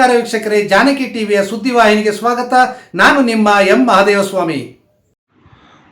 ನಮಸ್ಕಾರ ವೀಕ್ಷಕರೇ, ಜಾನಕಿ ಟಿವಿಯ ಸುದ್ದಿವಾಹಿನಿಗೆ ಸ್ವಾಗತ. ನಾನು ನಿಮ್ಮ ಎಂ ಮಹಾದೇವಸ್ವಾಮಿ.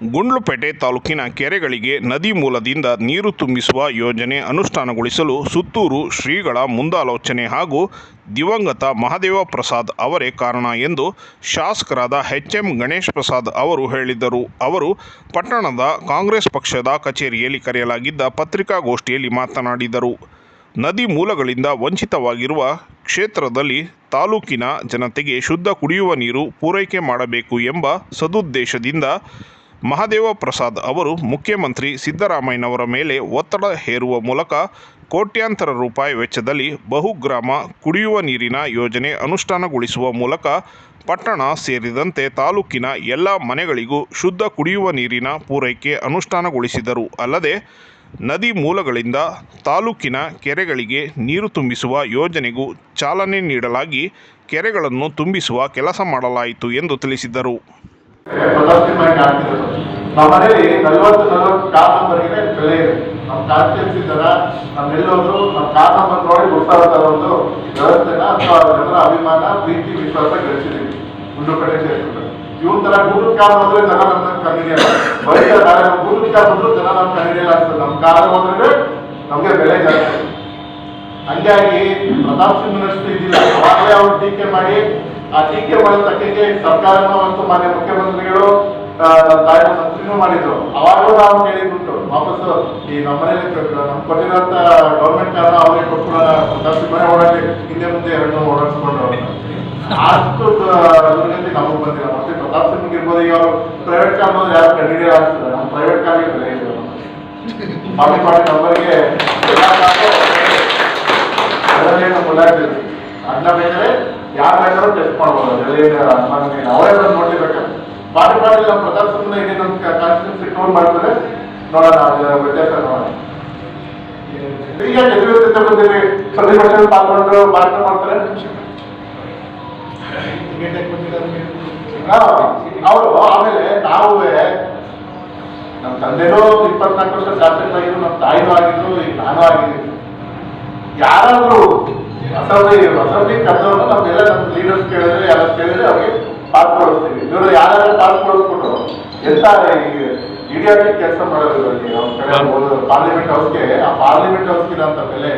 ಗುಂಡ್ಲುಪೇಟೆ ತಾಲೂಕಿನ ಕೆರೆಗಳಿಗೆ ನದಿ ಮೂಲದಿಂದ ನೀರು ತುಂಬಿಸುವ ಯೋಜನೆ ಅನುಷ್ಠಾನಗೊಳಿಸಲು ಸುತ್ತೂರು ಶ್ರೀಗಳ ಮುಂದಾಲೋಚನೆ ಹಾಗೂ ದಿವಂಗತ ಮಹಾದೇವ ಪ್ರಸಾದ್ ಅವರೇ ಕಾರಣ ಎಂದು ಶಾಸಕರಾದ ಎಚ್ ಎಂ ಗಣೇಶ್ ಪ್ರಸಾದ್ ಅವರು ಹೇಳಿದರು. ಅವರು ಪಟ್ಟಣದ ಕಾಂಗ್ರೆಸ್ ಪಕ್ಷದ ಕಚೇರಿಯಲ್ಲಿ ಕರೆಯಲಾಗಿದ್ದ ಪತ್ರಿಕಾಗೋಷ್ಠಿಯಲ್ಲಿ ಮಾತನಾಡಿದರು. ನದಿ ಮೂಲಗಳಿಂದ ವಂಚಿತವಾಗಿರುವ ಕ್ಷೇತ್ರದಲ್ಲಿ ತಾಲೂಕಿನ ಜನತೆಗೆ ಶುದ್ಧ ಕುಡಿಯುವ ನೀರು ಪೂರೈಕೆ ಮಾಡಬೇಕು ಎಂಬ ಸದುದ್ದೇಶದಿಂದ ಮಹಾದೇವ ಪ್ರಸಾದ್ ಅವರು ಮುಖ್ಯಮಂತ್ರಿ ಸಿದ್ದರಾಮಯ್ಯನವರ ಮೇಲೆ ಒತ್ತಡ ಹೇರುವ ಮೂಲಕ ಕೋಟ್ಯಾಂತರ ರೂಪಾಯಿ ವೆಚ್ಚದಲ್ಲಿ ಬಹುಗ್ರಾಮ ಕುಡಿಯುವ ನೀರಿನ ಯೋಜನೆ ಅನುಷ್ಠಾನಗೊಳಿಸುವ ಮೂಲಕ ಪಟ್ಟಣ ಸೇರಿದಂತೆ ತಾಲೂಕಿನ ಎಲ್ಲ ಮನೆಗಳಿಗೂ ಶುದ್ಧ ಕುಡಿಯುವ ನೀರಿನ ಪೂರೈಕೆ ಅನುಷ್ಠಾನಗೊಳಿಸಿದರು. ಅಲ್ಲದೆ ನದಿ ಮೂಲಗಳಿಂದ ತಾಲೂಕಿನ ಕೆರೆಗಳಿಗೆ ನೀರು ತುಂಬಿಸುವ ಯೋಜನೆಗೂ ಚಾಲನೆ ನೀಡಲಾಗಿ ಕೆರೆಗಳನ್ನು ತುಂಬಿಸುವ ಕೆಲಸ ಮಾಡಲಾಯಿತು ಎಂದು ತಿಳಿಸಿದರು. ಒಂದು ಇವನ್ ತರ ಗೂಡು ಕಾರ್ ಹೋದ್ರೆ ಜನ ನಮ್ಮ ಕಂಡಿಡಿಯಲ್ಲ ಬರೀ ಗೂಡು ಕಾರ್ ಬಂದ್ರು ಜನ ನಮ್ ಕಂಡಿಡಿಯಲ್ಲ ಆಗ್ತದೆ ನಮ್ಮ ಕಾರ್ ಹೋದ್ರೆ ನಮ್ಗೆ ಬೆಲೆ ಜಾಸ್ತಿ. ಹಂಗಾಗಿ ಪ್ರತಾಪ್ ಸಿಂಹನಷ್ಟು ಇದಿಲ್ಲ ಅವಾಗಲೇ ಅವ್ರು ಟೀಕೆ ಮಾಡಿ, ಆ ಟೀಕೆ ಮಾಡಿದ ತಕ್ಕಂಗೆ ಸರ್ಕಾರನ ಮತ್ತು ಮಾನ್ಯ ಮುಖ್ಯಮಂತ್ರಿಗಳು ತಾಯಿ ಮಂತ್ರಿನೂ ಮಾಡಿದ್ರು. ಅವಾಗಲೂ ನಾವು ಕೇಳಿದ್ಬಿಟ್ಟು ವಾಪಸ್ ಈ ನಮ್ಮನೇಲಿ ನಮ್ ಕೊಟ್ಟಿರೋಂತ ಗೌರ್ಮೆಂಟ್ ಕಾರಣ ಅವ್ರಿಗೆ ಕೊಟ್ಬಿಡೋಣ ಪ್ರತಾಪ್ ಸಿಂಹನೇ ಓಡಾಡಿ ಹಿಂದೆ ಮುಂದೆ ಎರಡು ಓಡಾಡಿಸ್ಕೊಂಡು ಅಷ್ಟು ನಮಗೆ ಬಂದಿಲ್ಲ. ಮತ್ತೆ ಸಿಂಗ್ ಇರ್ಬೋದು ಈಗ ಅವರು ಪ್ರೈವೇಟ್ ಕಾರ್ ಬಂದ್ರೆ ಯಾರು ಕಂಡಿಡಿಯಲ್ಲ ಆಗ್ತದೆ ನಮ್ಮ ಪ್ರೈವೇಟ್ ಕಾರ್ಗೆ ಬೆಲೆ ಇದೆ ಪಾರ್ಟಿ ಪಾರ್ಟಿ ನಂಬರ್ಗೆ ಅದರಲ್ಲೇ ನಮ್ಮ ಮುಲಾಜಿಲ್ಲ ಅಣ್ಣ ಬೇಕಾದ್ರೆ ಯಾರು ಬೇಕಾದ್ರೂ ಟೆಸ್ಟ್ ಮಾಡ್ಬೋದು, ಅದರಲ್ಲಿ ಅನುಮಾನ ಇಲ್ಲ. ಅವರೇ ಬಂದು ನೋಡ್ಲೇಬೇಕು? ಪಾಟಿ ಪಾಟಿ ನಮ್ಮ ಪ್ರತಾಪ್ ಸಿಂಗ್ನ ಇದೆ ನಮ್ಮ ಕಾನ್ಸ್ಟಿಟ್ಯೂನ್ಸಿ ಟೂರ್ ಮಾಡ್ತಾರೆ, ನೋಡೋಣ ಅದರ ವ್ಯತ್ಯಾಸ ನೋಡೋಣ. ಈಗ ಎದುರು ಬಂದಿರಿ, ಪ್ರತಿಭಟನೆ ಪಾಲ್ಗೊಂಡು ಭಾಷಣ ಮಾಡ್ತಾರೆ. ಅವರು ಆಮೇಲೆ ನಾವು ನಮ್ಮ ತಂದೆನೂ ಇಪ್ಪತ್ನಾಲ್ಕು ವರ್ಷ ಶಾಸಕರಾಗಿದ್ರು ನಮ್ಮ ತಾಯಿನೂ ಆಗಿದ್ರು ಈಗ ನಾನು ಆಗಿದ್ದೀನಿ. ಯಾರಾದ್ರೂ ಅಸೆಂಬ್ಲಿ ಅಸೆಂಬ್ಲಿ ಕರೆದವ್ರು ನಮ್ಗೆಲ್ಲ ನಮ್ಮ ಲೀಡರ್ಸ್ ಕೇಳಿದ್ರೆ ಯಾರು ಕೇಳಿದ್ರೆ ಅವ್ರಿಗೆ ಪಾಸ್ ಕೊಡಿಸ್ತೀವಿ. ಇವರು ಯಾರಾದ್ರೂ ಪಾಸ್ ಕೊಡಿಸ್ಬಿಟ್ಟು ಎಂತ ಇಡಿಯಾಗಿ ಕೆಲಸ ಮಾಡೋದು ಕಡೆ ಪಾರ್ಲಿಮೆಂಟ್ ಹೌಸ್ಗೆ ಆ ಪಾರ್ಲಿಮೆಂಟ್ ಹೌಸ್ಗೆ ಅಂತ ಬೆಲೆ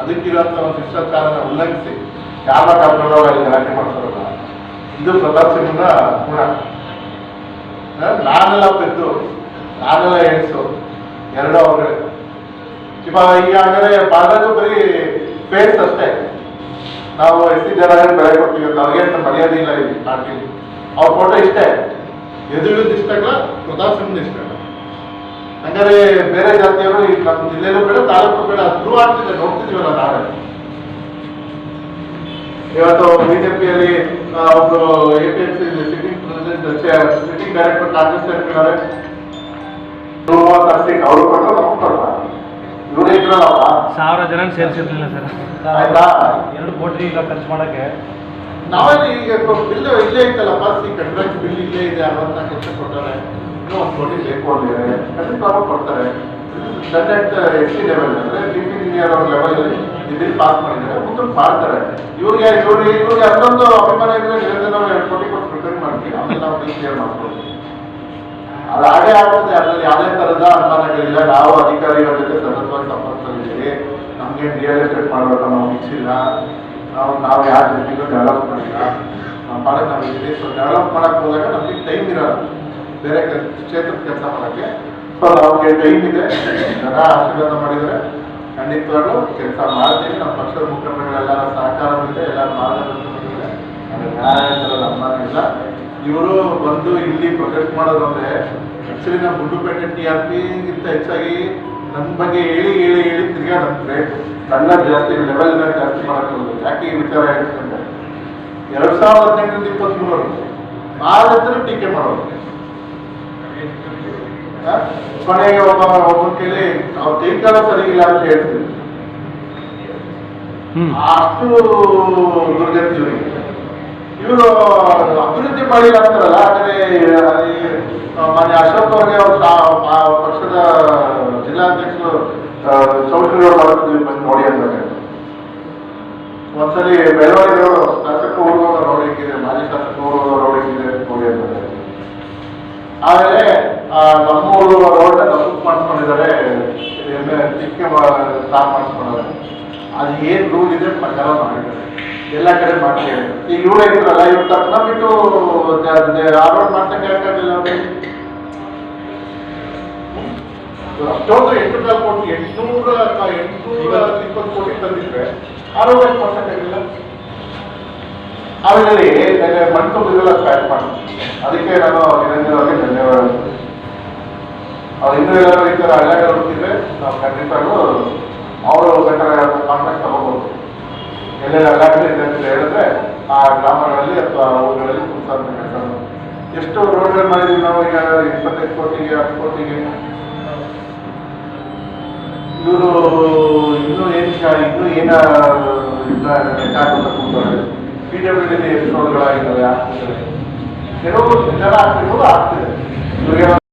ಅದಕ್ಕಿರೋಂಥ ಒಂದು ಶಿಷ್ಟಾಚಾರನ ಉಲ್ಲಂಘಿಸಿ ಯಾರ ಅಲ್ಲಿ ಗಲಾಟೆ ಮಾಡ್ತಾರಲ್ಲ ಇದು ಪ್ರತಾಪ್ ಸಿಂಗ್ನ ಗುಣ? ನಾನೆಲ್ಲ ಪೆದ್ದು, ನಾನೆಲ್ಲ ಎಣಿಸು, ಎರಡು ಅವ್ರೆ. ಇವಾಗ ಈಗ ಹಂಗಾರೆ ಪಾಠದ ಬರೀ ಫೇಸ್ ಅಷ್ಟೇ. ನಾವು ಎಷ್ಟು ಜನ ಬೆಳೆ ಕೊಡ್ತೀವಿ ಅಂತ ಅವ್ರಿಗೇನು ಮರ್ಯಾದೆ ಇಲ್ಲ ಇಲ್ಲಿ ಪಾರ್ಟಿ ಅವ್ರ ಫೋಟೋ ಇಷ್ಟೇ. ಎದುರು ಇಷ್ಟ ಇಲ್ಲ ಪ್ರತಾಪ್ ಸಿಂಗ್ ಇಷ್ಟ ಹಂಗಾರೆ ಬೇರೆ ಜಾತಿಯವರು ನಮ್ಮ ಜಿಲ್ಲೆಯಲ್ಲೂ ಬೇಡ, ತಾಲೂಕು ಬೇಡ ಅದು ಆಗ್ತಿದೆ ನೋಡ್ತಿದೀವಲ್ಲ ನಾವೇ. ಇವತ್ತು ಬಿಜೆಪಿಯಲ್ಲಿ ಒಂದು A P S C sitting president sitting director Congress ಮೂವತ್ತು ಸೀಟ್ ಅವರು ಕೊಟ್ಟರು ನಮ್ಗೆ ಕೊಡ್ತಾರೆ ಇವರೇ ಇದ್ರಲ್ಲಪ್ಪ ಸಾವಿರ ಜನ ಸೇರಿಸಿರ್ಲಿಲ್ಲ ಸರ್. ಆಯ್ತಾ? ಎರಡು ಕೋಟಿ ಇಲ್ಲ ಖರ್ಚು ಮಾಡೋಕ್ಕೆ. ನಾವೇನು ಈಗ ಬಿಲ್ ಇಲ್ಲೇ ಇತ್ತಲ್ಲಪ್ಪ ಈಗ ಕಂಟ್ರಾಕ್ಟ್ ಬಿಲ್ ಇಲ್ಲೇ ಇದೆ ಅರವತ್ನಾಲ್ಕು ಲಕ್ಷ ಕೊಟ್ಟಾರೆ ಇನ್ನೂ ಒಂದು ಕೋಟಿ ಬೇಕು ಅಂದಿದ್ದಾರೆ ಖಂಡಿತ ಕೊಡ್ತಾರೆ ಸ್ಟ್ಯಾಂಡರ್ಡ್ ಎಸ್ ಸಿ ಲೆವೆಲ್ ಅಂದ್ರೆ ಚೀಫ್ ಇಂಜಿನಿಯರ್ ಅವ್ರ ಲೆವೆಲ್ ಬಿಲ್ ಪಾಸ್ ಮಾಡಿದ್ದಾರೆ ಮುಂದೆ ಮಾಡ್ತಾರೆ. ಇವ್ರಿಗೆ ಇವ್ರಿಗೆ ಇವ್ರಿಗೆ ಅಷ್ಟೊಂದು ಅಭಿಮಾನ ಇದ್ರೆ ನಿರಂತರ ನಾವು ಎರಡು ಕೋಟಿ ಕೊಟ್ಟು ಪ್ರಿಪೇರ್ ಮಾಡ್ತೀವಿ, ಆಮೇಲೆ ನಾವು ಕ್ಲಿಯರ್ ಮಾಡ್ಕೊಳ್ತೀವಿ ಅದು ಹಾಗೆ ಆಗ್ತದೆ ಅದರಲ್ಲಿ ಯಾವುದೇ ತರಹದ ಅನುಮಾನಗಳಿಲ್ಲ. ನಾವು ಅಧಿಕಾರಿಗಳ ಜೊತೆ ಸತತವಾಗಿ ಸಂಪರ್ಕದಲ್ಲಿದ್ದೀವಿ. ನಮಗೆ ರಿಯಲ್ ಎಸ್ಟೇಟ್ ಮಾಡಬೇಕು ನಾವು ಮಿಕ್ಸಿಲ್ಲ ನಾವು ನಾವು ಯಾರ ಜೊತೆಗೂ ಡೆವಲಪ್ ಮಾಡಿಲ್ಲ. ನಮ್ಮ ಪಾಡಕ್ಕೆ ನಾವು ಇದ್ದೀವಿ. ಸೊ ಡೆವಲಪ್ ಮಾಡಕ್ಕೆ ಹೋದಾಗ ನಮಗೆ ಟೈಮ್ ಇರಲ್ಲ. ಬೇರೆ ಕೆಲಸ ಕೆಲಸ ಮಾಡೋಕ್ಕೆ. ಸೊ ನಮಗೆ ಟೈಮ್ ಇದೆ. ಜನ ಆಶೀರ್ವಾದ ಮಾಡಿದರೆ ಖಂಡಿತವಾಗ್ಲೂ ಕೆಲಸ ಮಾಡ್ತೀವಿ ನಮ್ಮ ಪಕ್ಷದ ಮುಖಂಡಗಳೆಲ್ಲರ ಸಹಕಾರವಿದೆ ಎಲ್ಲರ ಮಾರ್ಗದರ್ಶನವಿದೆ ನನಗೆ ನ್ಯಾಯ ತರದ ಅನುಮಾನ ಇಲ್ಲ. ಇವರು ಬಂದು ಇಲ್ಲಿ ಪ್ರೊಟೆಸ್ಟ್ ಮಾಡೋದು ಅಂದರೆ ಆಕ್ಚುಲಿ ನಮ್ಮ ಗುಂಡುಪೇಟೆ ಟಿ ಆರ್ ಪಿಗಿಂತ ಹೆಚ್ಚಾಗಿ ನನ್ನ ಬಗ್ಗೆ ಹೇಳಿ ಹೇಳಿ ಹೇಳಿ ತಿರ್ಗಾ ನನ್ನ ಜಾಸ್ತಿ ಲೆವೆಲ್ನ ಜಾಸ್ತಿ ಮಾಡೋಕ್ಕಾಗೋದು ಯಾಕೆ ಈ ವಿಚಾರ ಹೇಳ್ತಂದ್ರೆ ಎರಡ್ ಸಾವಿರದ ಹದಿನೆಂಟರಿಂದ ಇಪ್ಪತ್ಮೂರವರೆಗೂ ನಾವೆಲ್ಲರೂ ಟೀಕೆ ಮಾಡೋದು? ಕೊನೆಗೆ ಒಬ್ಬ ಒಬ್ಬನ ಕೈಲಿ ಅವ್ರ ಕೈಕಾಲ ಸರಿ ಇಲ್ಲ ಅಂತ ಹೇಳ್ತೀವಿ ಅಷ್ಟು ದುರ್ಗತಿ ಇವರು ಅಭಿವೃದ್ಧಿ ಮಾಡಿಲ್ಲ ಅಂತಾರಲ್ಲ ಆದರೆ ಮಾನ್ಯ ಅಶೋಕ್ ಅವ್ರಿಗೆ ಅವ್ರ ಆ ಪಕ್ಷದ ಜಿಲ್ಲಾಧ್ಯಕ್ಷರು ಚೌಧರಿ ಮಾಡ್ತಿದ್ವಿ ಬಂದು ನೋಡಿ ಅಂತಾರೆ ಒಂದ್ಸಲಿ ಬೆಳವಣಿಗೆ ಮಾಜಿ ಶಾಸಕ ರೋಡ್ ಇದೆ ನೋಡಿ ಅಂತಾರೆ ಆಮೇಲೆ ನಮ್ಮೂರು ರೋಡ್ ತಪ್ಪು ಮಾಡ್ಕೊಂಡಿದ್ದಾರೆ ಚಿಕ್ಕ ಸ್ಟಾಪ್ ಮಾಡಿಸ್ಕೊಂಡಿದ್ದಾರೆ. ಅದು ಏನು ರೂಲ್ ಇದೆ ಪ್ರಕಾರ ಮಾಡಿದ್ದಾರೆ. ಎಲ್ಲ ಕಡೆ ಮಾಡ್ತಾರೆ ಈಗ ಇವ್ರು ಇದ್ರಲ್ಲ ಇವ್ರು ತಪ್ಪನ ಬಿಟ್ಟು ಆ ರೋಡ್ ಮಾಡ್ಸಕ್ಕೆ ಯಾಕಾಗಲಿಲ್ಲ ಅಷ್ಟೊಂದು ಎಂಟುನೂರ ಕೋಟಿ ಎಂಟುನೂರ ಎಂಟುನೂರ ಇಪ್ಪತ್ತು ಕೋಟಿ ತಂದಿದ್ರೆ ಆ ರೋಡ್ ಯಾಕೆ ಮಾಡ್ಸಕ್ಕಾಗಿಲ್ಲ ಆಮೇಲೆ ಮಣ್ಣು ತುಂಬಿದೆಲ್ಲ ಪ್ಯಾಕ್ ಮಾಡಿ ಅದಕ್ಕೆ ನಾನು ನಿರಂಜನವಾಗಿ ಧನ್ಯವಾದ ಅವ್ರು ಇನ್ನೂ ಎಲ್ಲರೂ ಈ ಥರ ಹಳ್ಳಿಯಾಗ ಹುಟ್ಟಿದ್ರೆ ನಾವು ಖಂಡಿತವಾಗ್ಲೂ ಅವರು ಬೇಕಾದ್ರೆ ಕಾಂಟ್ಯಾಕ್ಟ್ ತಗೋಬಹುದು ಎಲ್ಲೆಲ್ಲ ಹಳ್ಳಿಯಾಗಲಿ ಇದೆ ಅಂತ ಹೇಳಿದ್ರೆ ಆ ಗ್ರಾಮಗಳಲ್ಲಿ ಅಥವಾ ಊರುಗಳಲ್ಲಿ ಕುಂತ ಎಷ್ಟು ರೋಡ್ಗಳು ಮಾಡಿದ್ವಿ ನಾವು ಈಗ, ಇಪ್ಪತ್ತೈದು ಕೋಟಿಗೆ, ಹತ್ತು ಕೋಟಿಗೆ? ಇವರು ಇನ್ನೂ ಏನು ಇನ್ನೂ ಏನ ಪಿ ಡಬ್ಲ್ಯೂ ಡಿ ಎಷ್ಟು ರೋಡ್ಗಳಾಗಿದ್ದಾವೆ ಆಗ್ತಿದ್ದಾರೆ ಕೆಲವು ಜನ ಆಗ್ತಿರ್ಬೋದು, ಆಗ್ತಿದೆ.